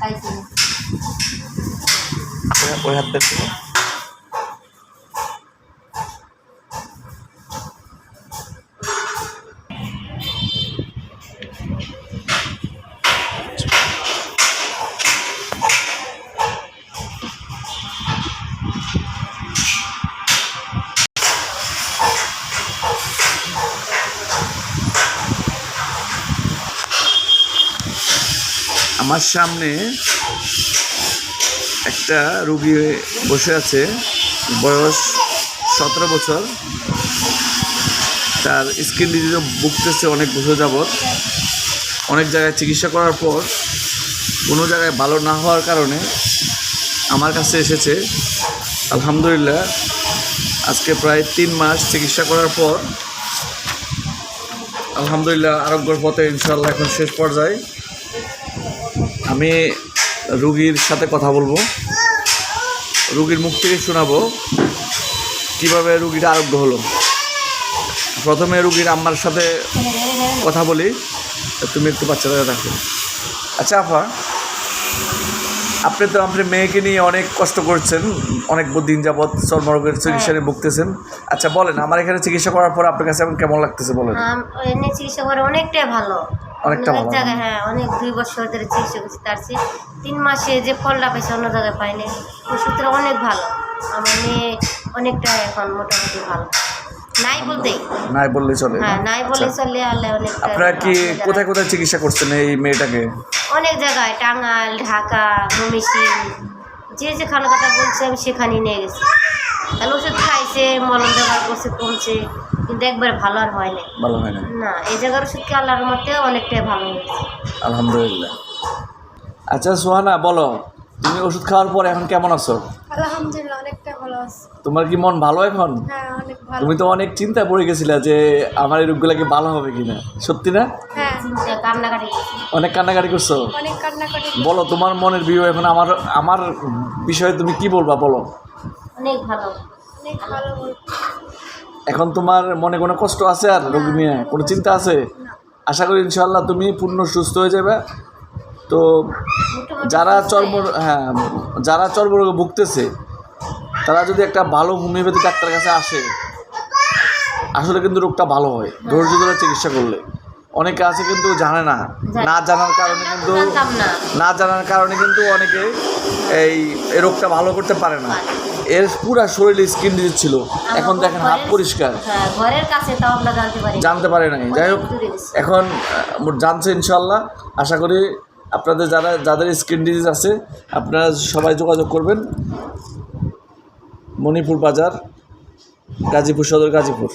পাইছি ওই- ওই হাত আমার সামনে একটা রুগী বসে আছে, বয়স সতেরো বছর। তার স্কিন ডিজিজে ভুগতেছে অনেক বছর যাবৎ। অনেক জায়গায় চিকিৎসা করার পর কোনো জায়গায় ভালো না হওয়ার কারণে আমার কাছে এসেছে। আলহামদুলিল্লাহ, আজকে প্রায় তিন মাস চিকিৎসা করার পর আলহামদুলিল্লাহ আরোগ্যর পথে ইনশাল্লাহ এখন শেষ পর্যায়ে। আমি রুগীর সাথে কথা বলব। রুগীর মুখ থেকে শোনাবো কীভাবে রুগীটা আরোগ্য হলো। প্রথমে রুগীর আম্মার সাথে কথা বলি। তুমি একটু বাচ্চাদের রাখো আচ্ছা আপা, আপনি তো আপনার মেয়েকে নিয়ে অনেক কষ্ট করছেন, অনেক দিন যাবৎ চর্মরোগের চিকিৎসা নিয়ে ভুগতেছেন। আচ্ছা বলেন, আমার এখানে চিকিৎসা করার পর আপনার কাছে এখন কেমন লাগতেছে, বলেন? চিকিৎসা করে অনেকটাই ভালো। অনেকটা অনেক ভালো। জায়গায় হ্যাঁ। অনেক দুই বছর ধরে চিকিৎসা করছি তার চেয়ে তিন মাসে যে ফলটা পেয়েছে অন্য জায়গায় পাইনি। ওষুধটা অনেক ভালো। আমার মেয়ে অনেকটা এখন মোটামুটি ভালো। নাই বলতেই। নাই বললে চলে। হ্যাঁ নাই বলে আচ্ছা। চলে আল্লাহ অনেক আপনারা কি কোথায় কোথায় চিকিৎসা করছেন এই মেয়েটাকে? অনেক জায়গায় টাঙ্গাল ঢাকা মমিসিং যে যেখানে কথা বলছে আমি সেখানেই নিয়ে গেছি। তাহলে ওষুধ খাইছে মলম ব্যবহার করছে কমছে কিন্তু একবার ভালো আর হয় না ভালো হয় না না এই জায়গার ওষুধ কি আল্লাহর মতে অনেকটাই ভালো হয়েছে। আলহামদুলিল্লাহ। আচ্ছা সোহানা বলো তুমি ওষুধ খাওয়ার পর এখন কেমন আছো? আলহামদুলিল্লাহ অনেকটা ভালো আছে। তোমার কি মন ভালো এখন? হ্যাঁ অনেক ভালো। তুমি তো অনেক চিন্তা পড়ে গেছিলা যে আমার এই রোগগুলা কি ভালো হবে কিনা। সত্যি না? হ্যাঁ। কান্নাকাটি অনেক কান্নাকাটি করছ? অনেক কান্নাকাটি বলো তোমার মনের বিয়ে এখন আমার আমার বিষয়ে তুমি কি বলবা বলো। অনেক ভালো। অনেক ভালো এখন তোমার মনে কোনো কষ্ট আছে আর রোগী নিয়ে? কোনো চিন্তা আছে? আশা করি ইনশাল্লাহ তুমি পূর্ণ সুস্থ হয়ে যাবে। তো যারা চর্ম হ্যাঁ যারা চর্মরোগে ভুগতেছে তারা যদি একটা ভালো হোমিওপ্যাথি ডাক্তারের কাছে আসে আসলে কিন্তু রোগটা ভালো হয়। ধৈর্য ধরে চিকিৎসা করলে। অনেকে আছে কিন্তু জানে না। না জানার কারণে কিন্তু না। জানার কারণে কিন্তু অনেকে এই এই রোগটা ভালো করতে পারে না। এর পুরো শরীরে স্কিন ডিজিজ ছিল। এখন দেখেন হাত পরিষ্কার। হ্যাঁ ঘরের কাছে তাও আমরা জানতে পারি। জানতে পারে নাই। যাই হোক। এখন জানছে ইনশাল্লাহ আশা করি আপনাদের যারা যাদের স্কিন ডিজিজ আছে আপনারা সবাই যোগাযোগ করবেন। মণিপুর বাজার গাজীপুর সদর গাজীপুর।